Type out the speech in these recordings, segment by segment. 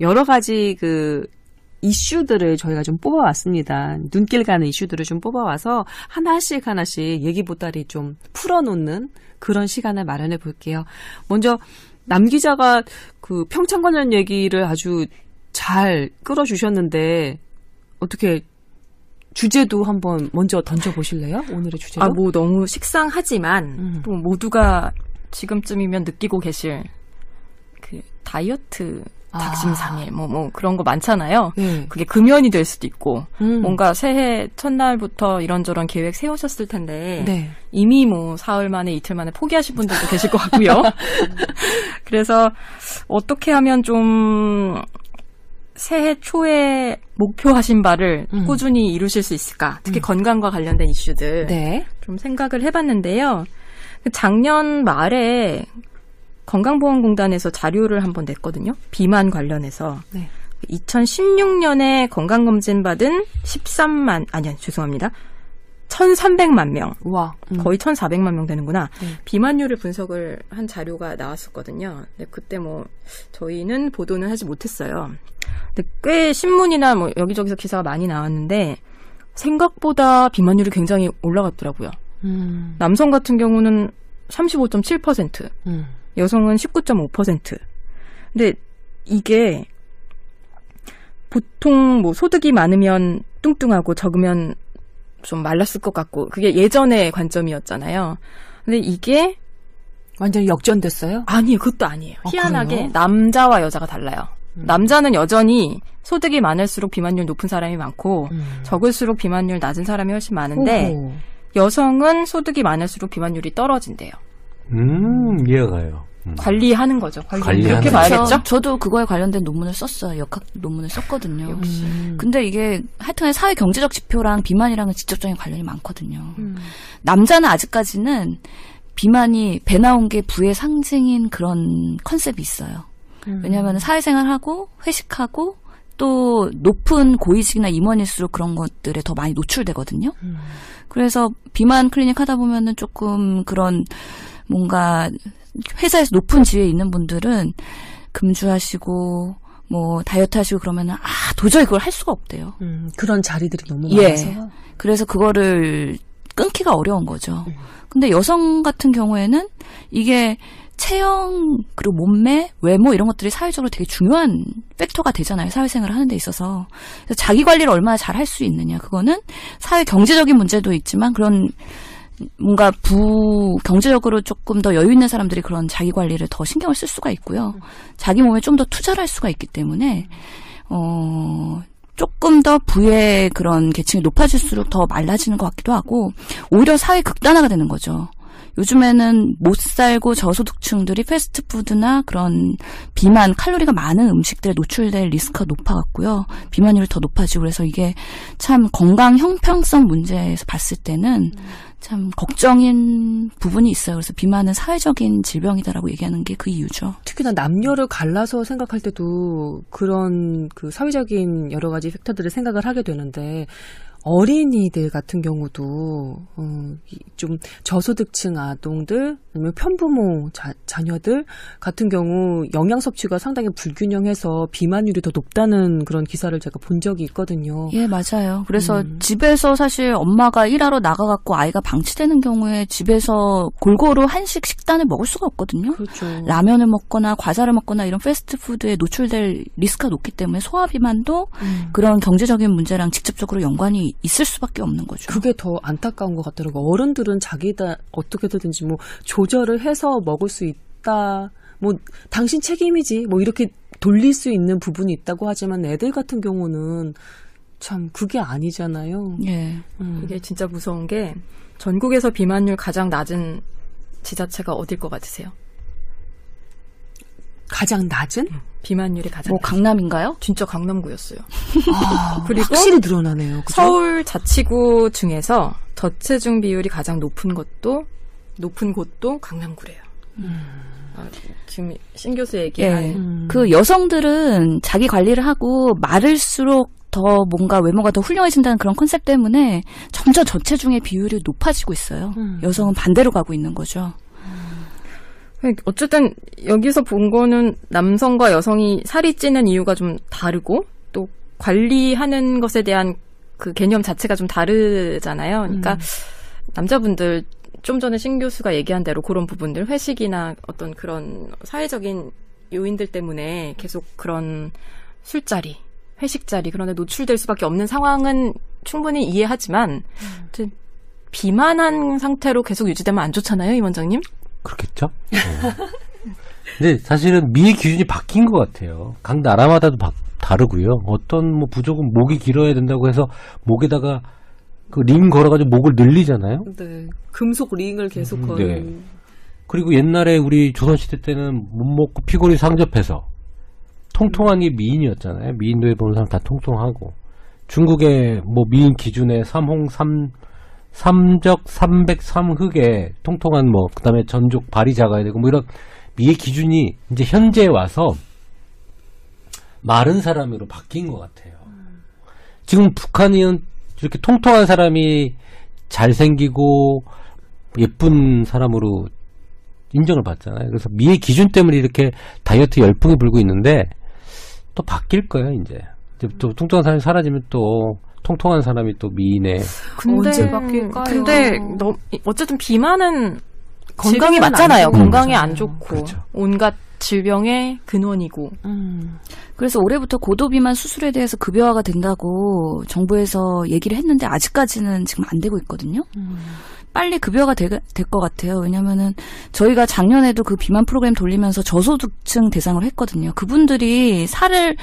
여러 가지 그 이슈들을 저희가 좀 뽑아왔습니다. 눈길 가는 이슈들을 좀 뽑아와서 하나씩 하나씩 얘기 보따리 좀 풀어놓는 그런 시간을 마련해 볼게요. 먼저 남 기자가 그 평창 관련 얘기를 아주 잘 끌어주셨는데 어떻게 주제도 한번 먼저 던져 보실래요? 오늘의 주제로? 아, 뭐 너무 식상하지만 음. 또 모두가 지금쯤이면 느끼고 계실 그 다이어트 아. 작심삼일 뭐뭐 그런 거 많잖아요. 네. 그게 금연이 될 수도 있고 음. 뭔가 새해 첫날부터 이런저런 계획 세우셨을 텐데 네. 이미 뭐 사흘 만에 이틀 만에 포기하신 분들도 계실 것 같고요. 그래서 어떻게 하면 좀 새해 초에 목표하신 바를 음. 꾸준히 이루실 수 있을까? 특히 건강과 관련된 이슈들 네. 좀 생각을 해봤는데요. 작년 말에 건강보험공단에서 자료를 한번 냈거든요. 비만 관련해서. 네. 2016년에 건강검진 받은 13만, 아니요, 죄송합니다. 1,300만 명. 와. 음. 거의 1,400만 명 되는구나. 네. 비만율을 분석을 한 자료가 나왔었거든요. 근데 그때 뭐 저희는 보도는 하지 못했어요. 근데 꽤 신문이나 뭐 여기저기서 기사가 많이 나왔는데 생각보다 비만율이 굉장히 올라갔더라고요. 음. 남성 같은 경우는 35.7%, 음. 여성은 19.5%. 근데 이게 보통 뭐 소득이 많으면 뚱뚱하고 적으면 좀 말랐을 것 같고 그게 예전의 관점이었잖아요. 근데 이게 완전히 역전됐어요? 아니에요. 그것도 아니에요. 아, 희한하게 그래요? 남자와 여자가 달라요. 음. 남자는 여전히 소득이 많을수록 비만율 높은 사람이 많고 음. 적을수록 비만율 낮은 사람이 훨씬 많은데 오호. 여성은 소득이 많을수록 비만율이 떨어진대요. 음, 이해가요. 음. 관리하는 거죠. 관리. 그렇게 거죠. 봐야겠죠? 저, 도 그거에 관련된 논문을 썼어요. 역학 논문을 썼거든요. 음. 근데 이게 하여튼 사회 경제적 지표랑 비만이랑은 직접적인 관련이 많거든요. 음. 남자는 아직까지는 비만이 배 나온 게 부의 상징인 그런 컨셉이 있어요. 음. 왜냐하면 사회생활하고 회식하고 또 높은 고위직이나 임원일수록 그런 것들에 더 많이 노출되거든요. 음. 그래서 비만 클리닉 하다 보면은 조금 그런 뭔가 회사에서 높은 지위에 있는 분들은 금주하시고 뭐 다이어트 하시고 그러면은 아 도저히 그걸 할 수가 없대요. 음. 그런 자리들이 너무 예. 많아서. 그래서 그거를 끊기가 어려운 거죠. 음. 근데 여성 같은 경우에는 이게 체형 그리고 몸매, 외모 이런 것들이 사회적으로 되게 중요한 팩터가 되잖아요. 사회생활을 하는 데 있어서. 그래서 자기 관리를 얼마나 잘 할 수 있느냐. 그거는 사회 경제적인 문제도 있지만 그런 뭔가 부 경제적으로 조금 더 여유 있는 사람들이 그런 자기 관리를 더 신경을 쓸 수가 있고요. 자기 몸에 좀 더 투자를 할 수가 있기 때문에 어 조금 더 부의 그런 계층이 높아질수록 더 말라지는 것 같기도 하고 오히려 사회 극단화가 되는 거죠. 요즘에는 못 살고 저소득층들이 패스트푸드나 그런 비만 칼로리가 많은 음식들에 노출될 리스크가 높아갔고요. 비만율이 더 높아지고 그래서 이게 참 건강 형평성 문제에서 봤을 때는 참 걱정인 부분이 있어요. 그래서 비만은 사회적인 질병이다라고 얘기하는 게 그 이유죠. 특히나 남녀를 갈라서 생각할 때도 그런 그 사회적인 여러 가지 팩터들을 생각을 하게 되는데 어린이들 같은 경우도 어, 이- 좀 저소득층 아동들 아니면 편부모 자, 자녀들 같은 경우 영양 섭취가 상당히 불균형해서 비만율이 더 높다는 그런 기사를 제가 본 적이 있거든요. 예, 맞아요. 그래서 음. 집에서 사실 엄마가 일하러 나가갖고 아이가 방치되는 경우에 집에서 골고루 한식 식단을 먹을 수가 없거든요. 그렇죠. 라면을 먹거나 과자를 먹거나 이런 패스트푸드에 노출될 리스크가 높기 때문에 소화 비만도 음. 그런 경제적인 문제랑 직접적으로 연관이 있을 수밖에 없는 거죠. 그게 더 안타까운 것 같더라고. 어른들은 자기다 어떻게든지 뭐 조절을 해서 먹을 수 있다. 뭐 당신 책임이지. 뭐 이렇게 돌릴 수 있는 부분이 있다고 하지만 애들 같은 경우는 참 그게 아니잖아요. 예. 음. 이게 진짜 무서운 게 전국에서 비만율 가장 낮은 지자체가 어딜 것 같으세요? 가장 낮은? 비만율이 가장 뭐 낮- 강남인가요? 진짜 강남구였어요. 아, 그리고 확실히 늘어나네요. 그죠? 서울 자치구 중에서 저체중 비율이 가장 높은 것도 높은 곳도 강남구래요. 아, 지금 신 교수 얘기한 예. 음. 그 여성들은 자기 관리를 하고 마를수록 더 뭔가 외모가 더 훌륭해진다는 그런 컨셉 때문에 점점 저체중의 비율이 높아지고 있어요. 음. 여성은 반대로 가고 있는 거죠. 어쨌든 여기서 본 거는 남성과 여성이 살이 찌는 이유가 좀 다르고 또 관리하는 것에 대한 그 개념 자체가 좀 다르잖아요. 그러니까 음. 남자분들 좀 전에 신 교수가 얘기한 대로 그런 부분들 회식이나 어떤 그런 사회적인 요인들 때문에 계속 그런 술자리, 회식 자리 그런 데 노출될 수밖에 없는 상황은 충분히 이해하지만 아무튼 비만한 상태로 계속 유지되면 안 좋잖아요, 임 원장님? 그렇겠죠? 네. 근데 사실은 미의 기준이 바뀐 것 같아요. 각 나라마다도 바- 다르고요. 어떤 뭐 부족은 목이 길어야 된다고 해서 목에다가 그 링 걸어가지고 목을 늘리잖아요. 네. 금속 링을 계속 음, 건. 네. 그리고 옛날에 우리 조선시대 때는 못 먹고 피골이 상접해서 통통한 게 미인이었잖아요. 미인도에 보는 사람 다 통통하고. 중국의 뭐 미인 기준에 삼홍 삼 삼적 삼백 삼흑에 통통한 뭐 그다음에 전족 발이 작아야 되고 뭐 이런 미의 기준이 이제 현재에 와서 마른 사람으로 바뀐 것 같아요. 지금 북한은 이렇게 통통한 사람이 잘생기고 예쁜 사람으로 인정을 받잖아요. 그래서 미의 기준 때문에 이렇게 다이어트 열풍이 불고 있는데 또 바뀔 거예요, 이제. 이제 또 통통한 사람이 사라지면 또 통통한 사람이 또 미인의 근데 언제 바뀔까요? 근데 너, 어쨌든 비만은 안 맞잖아요. 좋은 건강에. 안 좋고 그렇죠. 온갖 질병의 근원이고. 음. 그래서 올해부터 고도비만 수술에 대해서 급여화가 된다고 정부에서 얘기를 했는데 아직까지는 지금 안 되고 있거든요. 음. 빨리 급여가 될 것 같아요. 왜냐면은 저희가 작년에도 그 비만 프로그램 돌리면서 저소득층 대상으로 했거든요. 그분들이 살을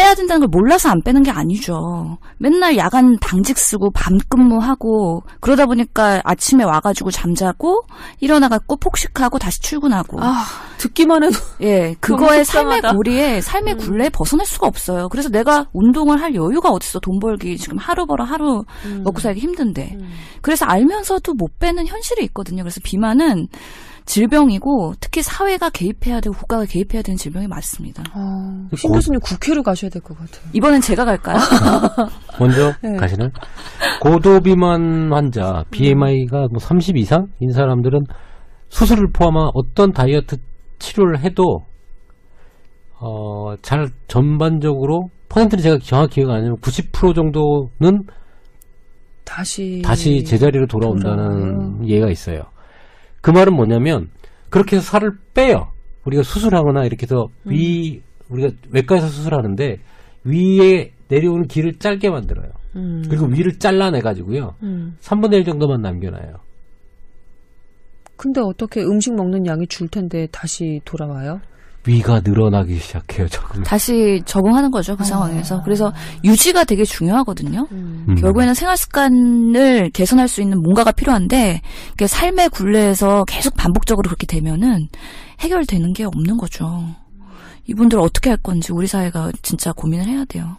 빼야 된다는 걸 몰라서 안 빼는 게 아니죠. 맨날 야간 당직 쓰고 밤 근무하고 그러다 보니까 아침에 와가지고 잠자고 일어나갖고 폭식하고 다시 출근하고 아, 듣기만 해도 예, 속상하다. 삶의 고리에 삶의 음. 굴레에 벗어날 수가 없어요. 그래서 내가 운동을 할 여유가 어딨어. 돈 벌기 지금 하루 벌어 하루 음. 먹고 살기 힘든데. 음. 그래서 알면서도 못 빼는 현실이 있거든요. 그래서 비만은 질병이고 특히 사회가 개입해야 되고 국가가 개입해야 되는 질병이 맞습니다. 아, 고- 신 교수님 국회를 가셔야 될 것 같아요. 이번엔 제가 갈까요? 먼저 네. 가시는 고도비만 환자 BMI가 뭐 30 이상인 사람들은 수술을 포함한 어떤 다이어트 치료를 해도 어, 잘 전반적으로 퍼센트는 제가 정확히 기억 안 나면 90% 정도는 다시 다시 제자리로 돌아온다는 돌아와요. 예가 있어요. 그 말은 뭐냐면 그렇게 해서 살을 빼요. 우리가 수술하거나 이렇게 해서 음. 위 우리가 외과에서 수술하는데 위에 내려오는 길을 짧게 만들어요. 음. 그리고 위를 잘라내 가지고요. 음. 3분의 1 정도만 남겨놔요. 근데 어떻게 음식 먹는 양이 줄 텐데 다시 돌아와요? 위가 늘어나기 시작해요, 조금. 다시 적응하는 거죠. 그 아. 상황에서. 그래서 유지가 되게 중요하거든요. 음. 음. 결국에는 생활 습관을 개선할 수 있는 뭔가가 필요한데 이게 삶의 굴레에서 계속 반복적으로 그렇게 되면은 해결되는 게 없는 거죠. 이분들 어떻게 할 건지 우리 사회가 진짜 고민을 해야 돼요.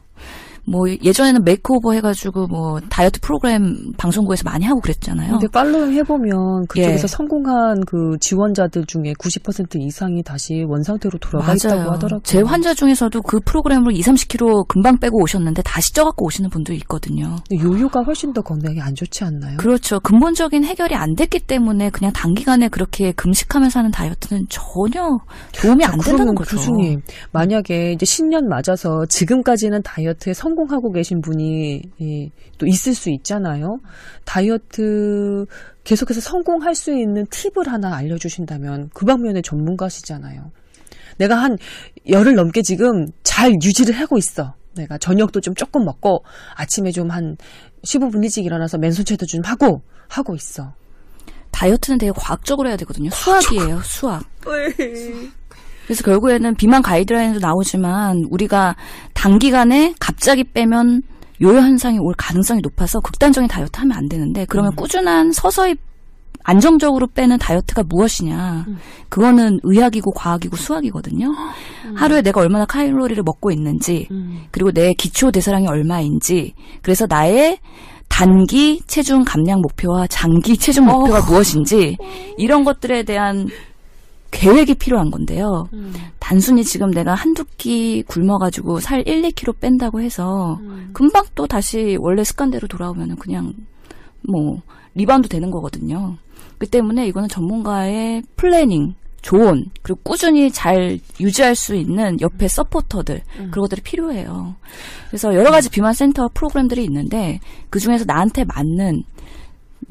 뭐 예전에는 메이크오버 해가지고 뭐 다이어트 프로그램 방송국에서 많이 하고 그랬잖아요. 근데 팔로잉 해보면 그쪽에서 예. 성공한 그 지원자들 중에 90% 이상이 다시 원상태로 돌아가 있다고 하더라고요. 제 환자 중에서도 그 프로그램으로 2, 30kg 금방 빼고 오셨는데 다시 쪄갖고 오시는 분도 있거든요. 요요가 훨씬 더 건강에 안 좋지 않나요? 그렇죠. 근본적인 해결이 안 됐기 때문에 그냥 단기간에 그렇게 금식하면서 하는 다이어트는 전혀 도움이 안 된다는 거죠. 교수님, 만약에 이제 신년 맞아서 지금까지는 다이어트에 성 공하고 계신 분이 이, 또 있을 수 있잖아요. 다이어트 계속해서 성공할 수 있는 팁을 하나 알려주신다면 그 방면의 전문가시잖아요. 내가 한 열흘 넘게 지금 잘 유지를 하고 있어. 내가 저녁도 좀 조금 먹고 아침에 좀 한 15분 일찍 일어나서 맨손체도 좀 하고 하고 있어. 다이어트는 되게 과학적으로 해야 되거든요. 수학이에요, 수학. 그래서 결국에는 비만 가이드라인도 나오지만 우리가 단기간에 갑자기 빼면 요요 현상이 올 가능성이 높아서 극단적인 다이어트 하면 안 되는데 그러면 꾸준한 서서히 안정적으로 빼는 다이어트가 무엇이냐. 그거는 의학이고 과학이고 수학이거든요. 하루에 내가 얼마나 칼로리를 먹고 있는지, 그리고 내 기초 대사량이 얼마인지, 그래서 나의 단기 체중 감량 목표와 장기 체중 목표가 무엇인지, 이런 것들에 대한 계획이 필요한 건데요. 단순히 지금 내가 한두 끼 굶어가지고 살 1, 2kg 뺀다고 해서 금방 또 다시 원래 습관대로 돌아오면 은 그냥 뭐 리바운드 되는 거거든요. 그 때문에 이거는 전문가의 플래닝, 조언 그리고 꾸준히 잘 유지할 수 있는 옆에 서포터들 그런 것들이 필요해요. 그래서 여러 가지 비만 센터 프로그램들이 있는데 그 중에서 나한테 맞는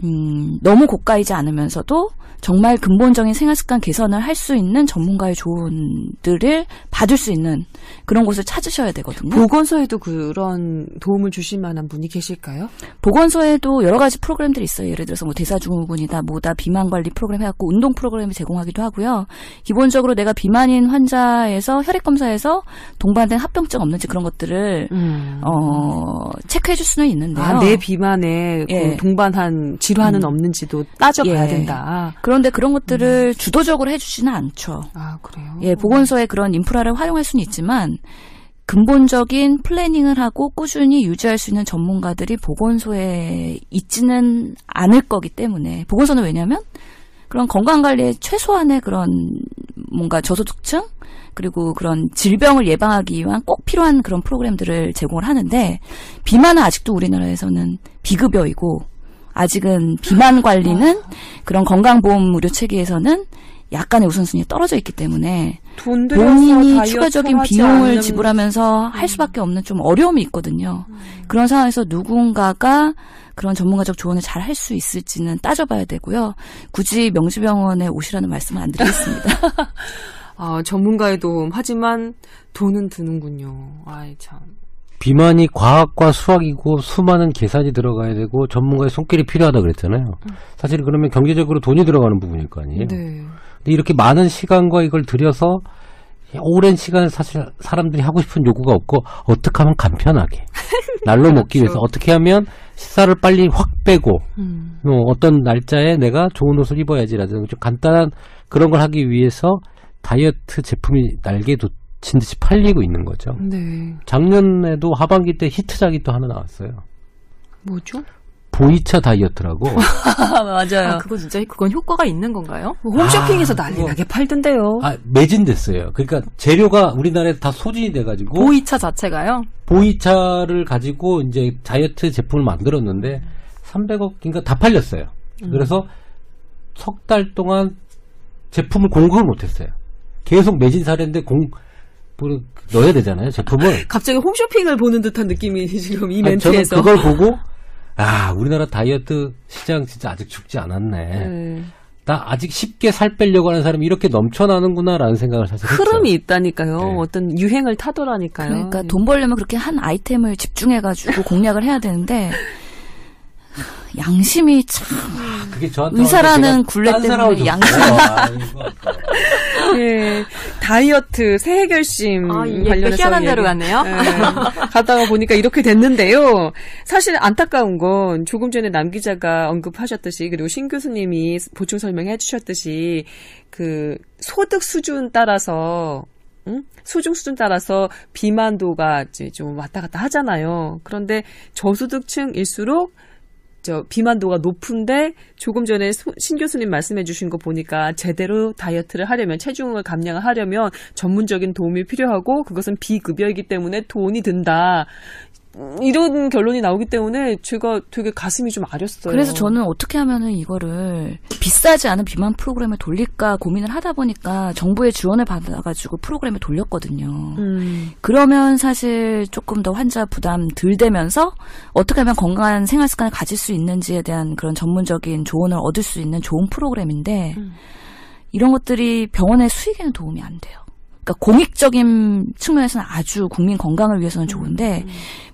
음, 너무 고가이지 않으면서도 정말 근본적인 생활 습관 개선을 할 수 있는 전문가의 조언들을 받을 수 있는 그런 곳을 찾으셔야 되거든요. 보건소에도 그런 도움을 주실 만한 분이 계실까요? 보건소에도 여러 가지 프로그램들이 있어요. 예를 들어서 뭐 대사증후군이다, 뭐다 비만 관리 프로그램 해갖고 운동 프로그램을 제공하기도 하고요. 기본적으로 내가 비만인 환자에서 혈액 검사에서 동반된 합병증 없는지 그런 것들을 음. 어 체크해줄 수는 있는데요. 아, 내 비만에 그 예. 동반한 질환은 음. 없는지도 따져봐야 예. 된다. 그런데 그런 것들을 주도적으로 해주지는 않죠. 아, 그래요? 예, 보건소의 그런 인프라를 활용할 수는 있지만 근본적인 플래닝을 하고 꾸준히 유지할 수 있는 전문가들이 보건소에 있지는 않을 거기 때문에 보건소는 왜냐하면 그런 건강관리의 최소한의 그런 뭔가 저소득층 그리고 그런 질병을 예방하기 위한 꼭 필요한 그런 프로그램들을 제공을 하는데 비만은 아직도 우리나라에서는 비급여이고 아직은 비만 관리는 그런 건강보험 의료 체계에서는 약간의 우선순위에 떨어져 있기 때문에 본인이 추가적인 비용을 지불하면서 할 수밖에 없는 좀 어려움이 있거든요. 음. 그런 상황에서 누군가가 그런 전문가적 조언을 잘 할 수 있을지는 따져봐야 되고요. 굳이 명지병원에 오시라는 말씀은 안 드리겠습니다. 아, 전문가의 도움. 하지만 돈은 드는군요. 아이, 참. 비만이 과학과 수학이고 수많은 계산이 들어가야 되고 전문가의 손길이 필요하다 그랬잖아요. 사실 그러면 경제적으로 돈이 들어가는 부분일 거 아니에요. 네. 근데 이렇게 많은 시간과 이걸 들여서 오랜 시간 사실 사람들이 하고 싶은 요구가 없고 어떻게 하면 간편하게 날로 먹기 위해서 어떻게 하면 식사를 빨리 확 빼고 음. 뭐 어떤 날짜에 내가 좋은 옷을 입어야지라든가 좀 간단한 그런 걸 하기 위해서 다이어트 제품이 날개 돋친 듯이 팔리고 있는 거죠. 네. 작년에도 하반기 때 히트작이 또 하나 나왔어요. 뭐죠? 보이차 다이어트라고. 아, 맞아요. 아, 그거 진짜 그건 효과가 있는 건가요? 홈쇼핑에서 아, 난리 그거- 나게 팔던데요. 아, 매진됐어요. 그러니까 재료가 우리나라에 다 소진이 돼가지고 보이차 자체가요? 보이차를 가지고 이제 다이어트 제품을 만들었는데 300억인가 다 팔렸어요. 그래서 석 달 동안 제품을 공급을 못했어요. 계속 매진 사례인데 공 뭐, 넣어야 되잖아요 제품을. 갑자기 홈쇼핑을 보는 듯한 느낌이 지금 이 아니, 저는 멘트에서. 그걸 보고 아 우리나라 다이어트 시장 진짜 아직 죽지 않았네. 네. 나 아직 쉽게 살 빼려고 하는 사람이 이렇게 넘쳐나는구나라는 생각을 사실 했죠. 흐름이 있다니까요. 네. 어떤 유행을 타더라니까요. 그러니까 돈 벌려면 그렇게 한 아이템을 집중해가지고 공략을 해야 되는데 양심이 참 그게 저한테 의사라는 굴레 딴 때문에 사람을 좀 양심- 예, 다이어트 새해 결심 아, 또 관련해서 희한한 얘기- 갔네요. 예, 가다가 보니까 이렇게 됐는데요. 사실 안타까운 건 조금 전에 남 기자가 언급하셨듯이 그리고 신 교수님이 보충 설명해 주셨듯이 그 소득 수준 따라서 응? 수중 수준 따라서 비만도가 이제 좀 왔다 갔다 하잖아요. 그런데 저소득층일수록 저 비만도가 높은데 조금 전에 소- 신 교수님 말씀해 주신 거 보니까 제대로 다이어트를 하려면 체중을 감량을 하려면 전문적인 도움이 필요하고 그것은 비급여이기 때문에 돈이 든다. 음, 이런 결론이 나오기 때문에 제가 되게 가슴이 좀 아렸어요. 그래서 저는 어떻게 하면은 이거를 비싸지 않은 비만 프로그램을 돌릴까 고민을 하다 보니까 정부의 지원을 받아가지고 프로그램을 돌렸거든요. 음, 그러면 사실 조금 더 환자 부담 덜 되면서 어떻게 하면 건강한 생활 습관을 가질 수 있는지에 대한 그런 전문적인 조언을 얻을 수 있는 좋은 프로그램인데 음. 이런 것들이 병원의 수익에는 도움이 안 돼요. 그러니까 공익적인 측면에서는 아주 국민 건강을 위해서는 좋은데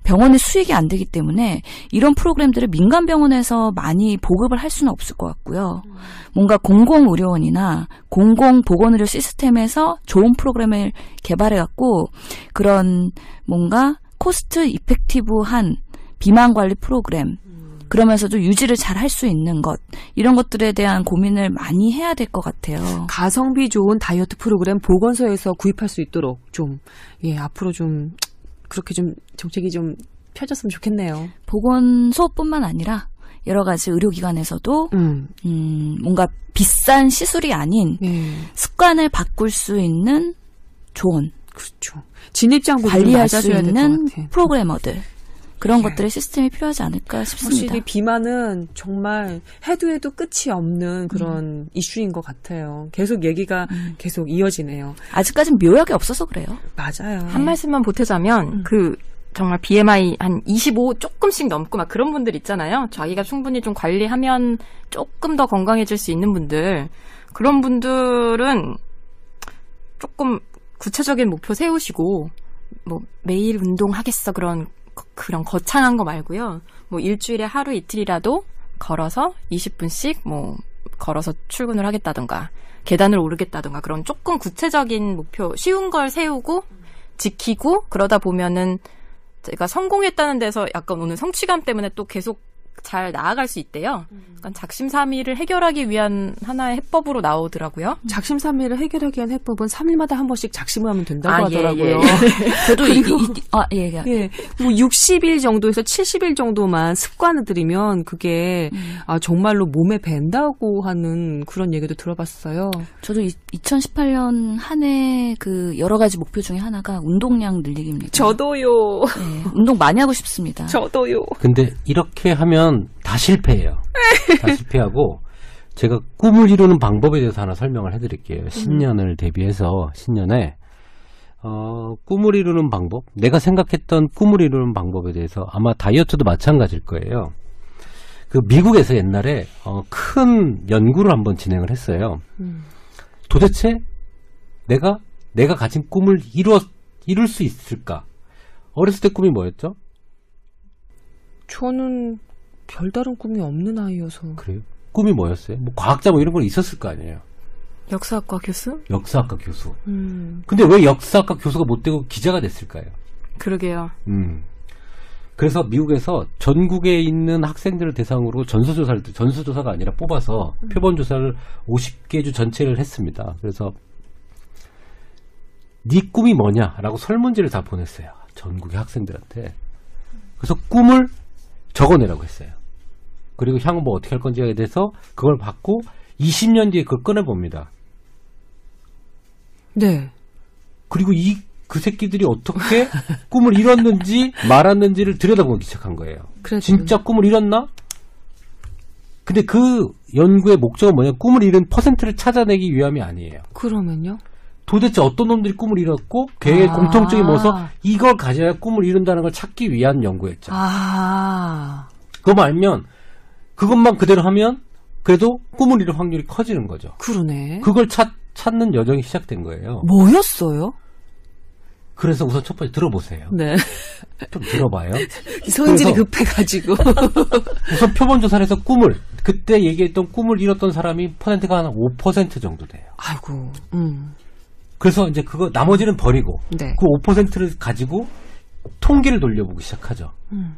병원의 수익이 안 되기 때문에 이런 프로그램들을 민간 병원에서 많이 보급을 할 수는 없을 것 같고요. 뭔가 공공 의료원이나 공공 보건 의료 시스템에서 좋은 프로그램을 개발해 갖고 그런 뭔가 코스트 이펙티브한 비만 관리 프로그램 그러면서도 유지를 잘 할 수 있는 것 이런 것들에 대한 고민을 많이 해야 될 것 같아요. 가성비 좋은 다이어트 프로그램 보건소에서 구입할 수 있도록 좀, 예, 앞으로 좀, 그렇게 좀 정책이 좀 펴졌으면 좋겠네요. 보건소뿐만 아니라 여러 가지 의료기관에서도 음, 음, 뭔가 비싼 시술이 아닌 예, 습관을 바꿀 수 있는 조언, 그렇죠. 진입장구 좀 관리할 수 있는. 프로그래머들. 그런 예. 것들의 시스템이 필요하지 않을까 싶습니다. 확실히 비만은 정말 해도 해도 끝이 없는 그런 이슈인 것 같아요. 계속 얘기가 계속 이어지네요. 아직까진 묘약이 없어서 그래요. 맞아요. 한 말씀만 보태자면 그 정말 BMI 한 25 조금씩 넘고 막 그런 분들 있잖아요. 자기가 충분히 좀 관리하면 조금 더 건강해질 수 있는 분들 그런 분들은 조금 구체적인 목표 세우시고 뭐 매일 운동하겠어 그런 거- 그런 거창한 거 말고요. 뭐 일주일에 하루 이틀이라도 걸어서 20분씩 뭐 걸어서 출근을 하겠다던가 계단을 오르겠다던가 그런 조금 구체적인 목표 쉬운 걸 세우고 지키고 그러다 보면은 제가 성공했다는 데서 약간 오늘 성취감 때문에 또 계속 잘 나아갈 수 있대요. 약간 작심삼일을 해결하기 위한 하나의 해법으로 나오더라고요. 작심삼일을 해결하기 위한 해법은 3일마다 한 번씩 작심을 하면 된다고 아, 예, 하더라고요. 예. 저도 이, 그리고- 이- 아, 예, 예. 예, 뭐 60일 정도에서 70일 정도만 습관을 들이면 그게 아, 정말로 몸에 밴다고 하는 그런 얘기도 들어봤어요. 저도 2018년 한 해 그 여러 가지 목표 중에 하나가 운동량 늘리기입니다. 저도요. 네, 운동 많이 하고 싶습니다. 저도요. 근데 이렇게 하면 다 실패해요. 다 실패하고 제가 꿈을 이루는 방법에 대해서 하나 설명을 해드릴게요. 신년을 대비해서 신년에 어, 꿈을 이루는 방법, 내가 생각했던 꿈을 이루는 방법에 대해서 아마 다이어트도 마찬가지일 거예요. 그 미국에서 옛날에 어, 큰 연구를 한번 진행을 했어요. 도대체 내가 내가 가진 꿈을 이루어 이룰 수 있을까? 어렸을 때 꿈이 뭐였죠? 저는 별다른 꿈이 없는 아이여서. 그래요? 꿈이 뭐였어요? 뭐 과학자 뭐 이런 건 있었을 거 아니에요. 역사학과 교수? 역사학과 교수. 음. 근데 왜 역사학과 교수가 못 되고 기자가 됐을까요? 그러게요. 음. 그래서 미국에서 전국에 있는 학생들을 대상으로 전수조사를 전수조사가 아니라 뽑아서 표본 조사를 50개 주 전체를 했습니다. 그래서 네 꿈이 뭐냐라고 설문지를 다 보냈어요. 전국의 학생들한테. 그래서 꿈을 적어내라고 했어요. 그리고 향후 뭐 어떻게 할 건지에 대해서 그걸 받고 20년 뒤에 그걸 꺼내봅니다. 네. 그리고 이 그 새끼들이 어떻게 꿈을 이뤘는지 말았는지를 들여다보기 시작한 거예요. 그래도 진짜 꿈을 이뤘나? 근데 그 연구의 목적은 뭐냐? 꿈을 이룬 퍼센트를 찾아내기 위함이 아니에요. 그러면요? 도대체 어떤 놈들이 꿈을 이뤘고 걔의 아. 공통점이 뭐서 이걸 가져야 꿈을 이룬다는 걸 찾기 위한 연구였죠. 아. 그거만 알면 그것만 그대로 하면 그래도 꿈을 이룰 확률이 커지는 거죠. 그러네. 그걸 찾, 찾는 여정이 시작된 거예요. 뭐였어요? 그래서 우선 첫 번째 들어보세요. 네. 좀 들어봐요. 성질이 급해가지고. 우선 표본 조사를 해서 꿈을 그때 얘기했던 꿈을 이뤘던 사람이 퍼센트가 한 5% 정도 돼요. 아이고. 음. 그래서 이제 그거 나머지는 버리고 네. 그 5%를 가지고 통계를 돌려보기 시작하죠. 음.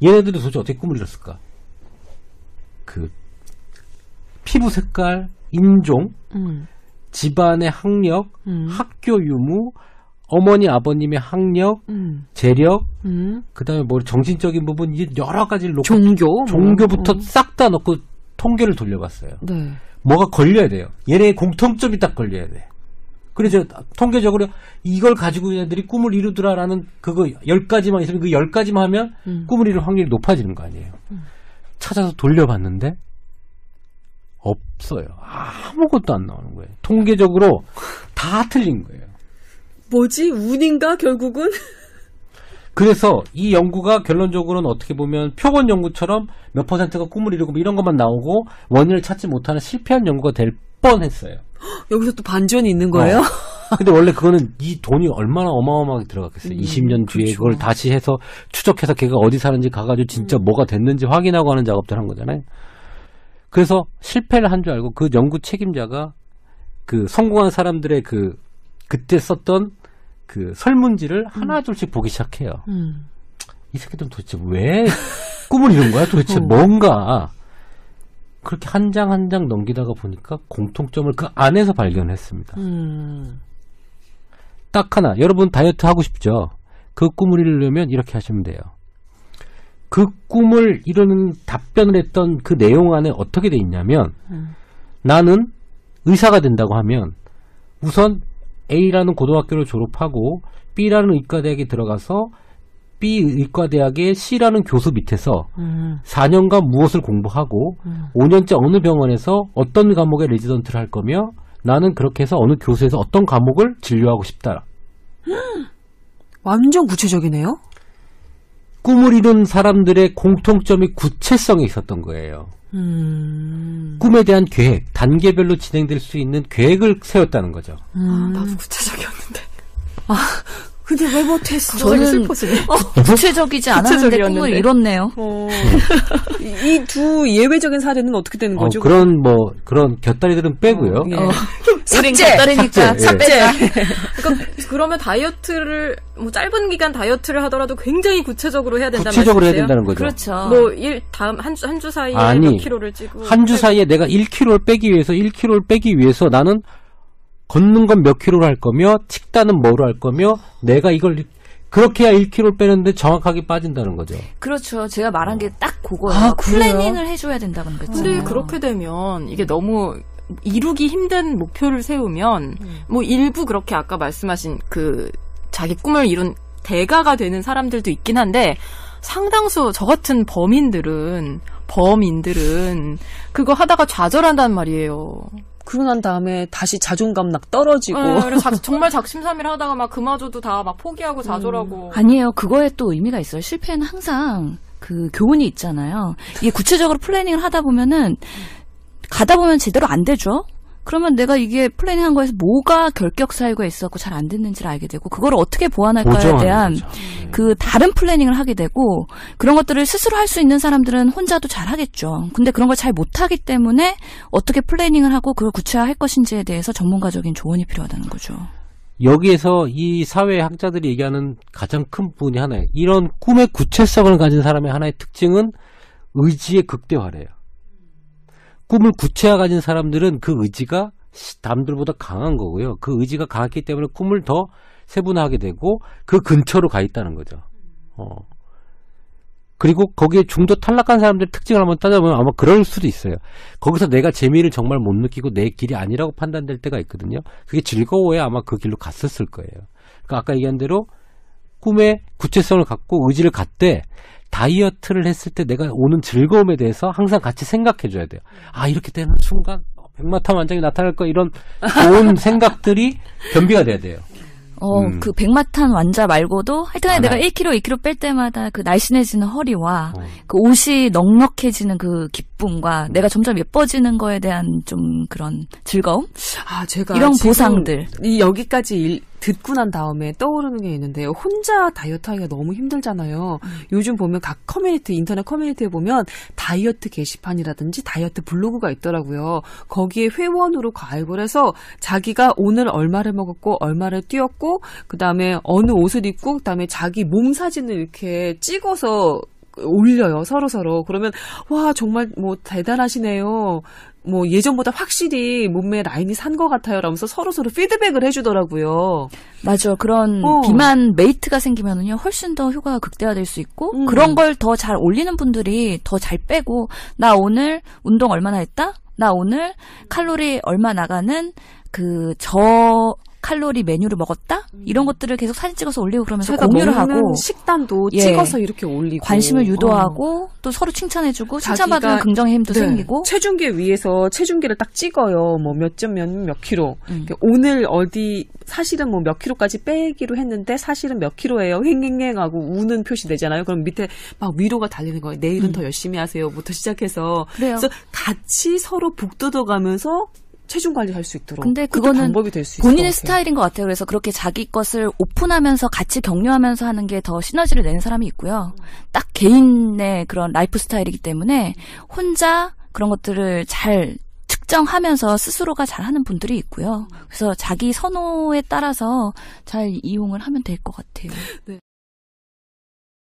얘네들이 도대체 어떻게 꿈을 이뤘을까? 그 피부 색깔, 인종, 음. 집안의 학력, 음. 학교 유무, 어머니 아버님의 학력, 음. 재력, 음. 그다음에 뭐 정신적인 부분 이 여러 가지를 놓고 종교. 뭐. 종교부터 음. 싹다 넣고 통계를 돌려봤어요. 네. 뭐가 걸려야 돼요. 얘네의 공통점이 딱 걸려야 돼. 그래서 통계적으로 이걸 가지고 얘네들이 꿈을 이루더라라는 그거 열 가지만 있으면 그 열 가지만 하면 음. 꿈을 이룰 확률이 높아지는 거 아니에요. 찾아서 돌려봤는데 없어요. 아무것도 안 나오는 거예요. 통계적으로 다 틀린 거예요. 뭐지? 운인가, 결국은? 그래서 이 연구가 결론적으로는 어떻게 보면 표본 연구처럼 몇 퍼센트가 꿈을 이루고 뭐 이런 것만 나오고 원인을 찾지 못하는 실패한 연구가 될 뻔했어요. 여기서 또 반전이 있는 거예요? 어. 근데 원래 그거는 이 돈이 얼마나 어마어마하게 들어갔겠어요. 20년 뒤에 그렇죠. 그걸 다시 해서 추적해서 걔가 어디 사는지 가가지고 진짜 뭐가 됐는지 확인하고 하는 작업들 한 거잖아요. 그래서 실패를 한 줄 알고 그 연구 책임자가 그 성공한 사람들의 그 그때 썼던 그 설문지를 하나 둘씩 보기 시작해요. 음. 이 새끼들은 도대체 왜 꿈을 이룬 거야? 도대체 어. 뭔가 그렇게 한장 한 장 넘기다가 보니까 공통점을 그 안에서 발견했습니다. 음. 딱 하나. 여러분 다이어트 하고 싶죠? 그 꿈을 이루려면 이렇게 하시면 돼요. 그 꿈을 이루는 답변을 했던 그 내용 안에 어떻게 돼 있냐면 음. 나는 의사가 된다고 하면 우선 A라는 고등학교를 졸업하고 B라는 의과대학에 들어가서 B 의과대학의 C라는 교수 밑에서 음. 4년간 무엇을 공부하고 음. 5년째 어느 병원에서 어떤 과목의 레지던트를 할 거며 나는 그렇게 해서 어느 교수에서 어떤 과목을 진료하고 싶다. 완전 구체적이네요. 꿈을 이룬 사람들의 공통점이 구체성이 있었던 거예요. 음. 꿈에 대한 계획, 단계별로 진행될 수 있는 계획을 세웠다는 거죠. 음. 나도 구체적이었는데. 근데 왜 못했어? 저는 저는 슬퍼지네. 구체적이지 않았는데. 꿈을 이뤘네요. 어. 이두 예외적인 사례는 어떻게 되는 어, 거죠? 그런 뭐 그런 곁다리들은 빼고요. 어, 예. 어. 곁다리니까 삭제, 예. 그러니까 그러면 다이어트를 뭐 짧은 기간 다이어트를 하더라도 굉장히 구체적으로 해야 된다는 구체적으로 해야 말씀이세요? 된다는 거죠. 그렇죠. 뭐 일 다음 한주 한 주 사이에 아니, 몇 킬로를 찌고 한 주 사이에 내가 1kg를 빼기 위해서 1kg를 빼기 위해서 나는 걷는 건 몇 킬로를 할 거며 식단은 뭐로 할 거며 내가 이걸 그렇게 해야 1kg를 빼는데 정확하게 빠진다는 거죠. 그렇죠. 제가 말한 게 딱 그거예요. 아? 플래닝을 해줘야 된다는 거죠. 근데 그렇게 되면 이게 너무 이루기 힘든 목표를 세우면 음. 뭐 일부 그렇게 아까 말씀하신 그 자기 꿈을 이룬 대가가 되는 사람들도 있긴 한데 상당수 저 같은 범인들은 범인들은 그거 하다가 좌절한단 말이에요. 그러고 난 다음에 다시 자존감 막 떨어지고. 네, 그래서 작- 정말 작심삼일 하다가 막 그마저도 다 막 포기하고 좌절하고. 아니에요. 그거에 또 의미가 있어요. 실패는 항상 그 교훈이 있잖아요. 이게 구체적으로 플래닝을 하다 보면은 가다 보면 제대로 안 되죠. 그러면 내가 이게 플래닝한 거에서 뭐가 결격 사유가 있었고 잘 안 됐는지를 알게 되고 그거를 어떻게 보완할까에 대한 거죠. 그 다른 플래닝을 하게 되고 그런 것들을 스스로 할 수 있는 사람들은 혼자도 잘 하겠죠. 근데 그런 걸 잘 못하기 때문에 어떻게 플래닝을 하고 그걸 구체화할 것인지에 대해서 전문가적인 조언이 필요하다는 거죠. 여기에서 이 사회학자들이 얘기하는 가장 큰 부분이 하나예요. 이런 꿈의 구체성을 가진 사람의 하나의 특징은 의지의 극대화래요. 꿈을 구체화 가진 사람들은 그 의지가 시- 남들보다 강한 거고요. 그 의지가 강했기 때문에 꿈을 더 세분화하게 되고 그 근처로 가 있다는 거죠. 어. 그리고 거기에 중도 탈락한 사람들의 특징을 한번 따져보면 아마 그럴 수도 있어요. 거기서 내가 재미를 정말 못 느끼고 내 길이 아니라고 판단될 때가 있거든요. 그게 즐거워야 아마 그 길로 갔었을 거예요. 그러니까 아까 얘기한 대로 꿈의 구체성을 갖고 의지를 갖되 다이어트를 했을 때 내가 오는 즐거움에 대해서 항상 같이 생각해 줘야 돼요. 아, 이렇게 되는 순간 백마탄 완장이 나타날 거 이런 좋은 생각들이 변비가 돼야 돼요. 어, 음. 그 백마탄 완자 말고도 하여튼 많아요. 내가 1kg, 2kg 뺄 때마다 그 날씬해지는 허리와 어. 그 옷이 넉넉해지는 그 기 쁨과 내가 점점 예뻐지는 거에 대한 좀 그런 즐거움? 아, 제가 이런 보상들. 이 여기까지 일- 듣고 난 다음에 떠오르는 게 있는데요. 혼자 다이어트 하기가 너무 힘들잖아요. 요즘 보면 각 커뮤니티, 인터넷 커뮤니티에 보면 다이어트 게시판이라든지 다이어트 블로그가 있더라고요. 거기에 회원으로 가입을 해서 자기가 오늘 얼마를 먹었고 얼마를 뛰었고 그 다음에 어느 옷을 입고 그 다음에 자기 몸 사진을 이렇게 찍어서 올려요 서로 서로 그러면 와 정말 뭐 대단하시네요 뭐 예전보다 확실히 몸매 라인이 산 것 같아요 라면서 서로 서로 피드백을 해주더라고요 맞아. 그런 어. 비만 메이트가 생기면은요, 훨씬 더 효과가 극대화될 수 있고, 음. 그런 걸 더 잘 올리는 분들이 더 잘 빼고, 나 오늘 운동 얼마나 했다? 나 오늘 칼로리 얼마 나가는 그 저 칼로리 메뉴를 먹었다? 이런 것들을 계속 사진 찍어서 올리고 그러면서 공유를 하고, 식단도 예. 찍어서 이렇게 올리고 관심을 어. 유도하고, 또 서로 칭찬해주고, 칭찬받으면 긍정의 힘도 네. 생기고, 체중계 위에서 체중계를 딱 찍어요. 뭐 몇점몇몇 킬로. 음. 오늘 어디 사실은 뭐 몇 킬로까지 빼기로 했는데 사실은 몇 킬로예요. 횡행행하고 우는 표시 되잖아요. 그럼 밑에 막 위로가 달리는 거예요. 내일은 음. 더 열심히 하세요부터 시작해서 그래요. 그래서 같이 서로 북돋아가면서 체중 관리할 수 있도록. 근데 그거는 방법이 될수 있을 본인의. 스타일인 것 같아요. 그래서 그렇게 자기 것을 오픈하면서 같이 격려하면서 하는 게 더 시너지를 내는 사람이 있고요. 딱 개인의 그런 라이프 스타일이기 때문에 혼자 그런 것들을 잘 측정하면서 스스로가 잘 하는 분들이 있고요. 그래서 자기 선호에 따라서 잘 이용을 하면 될 것 같아요.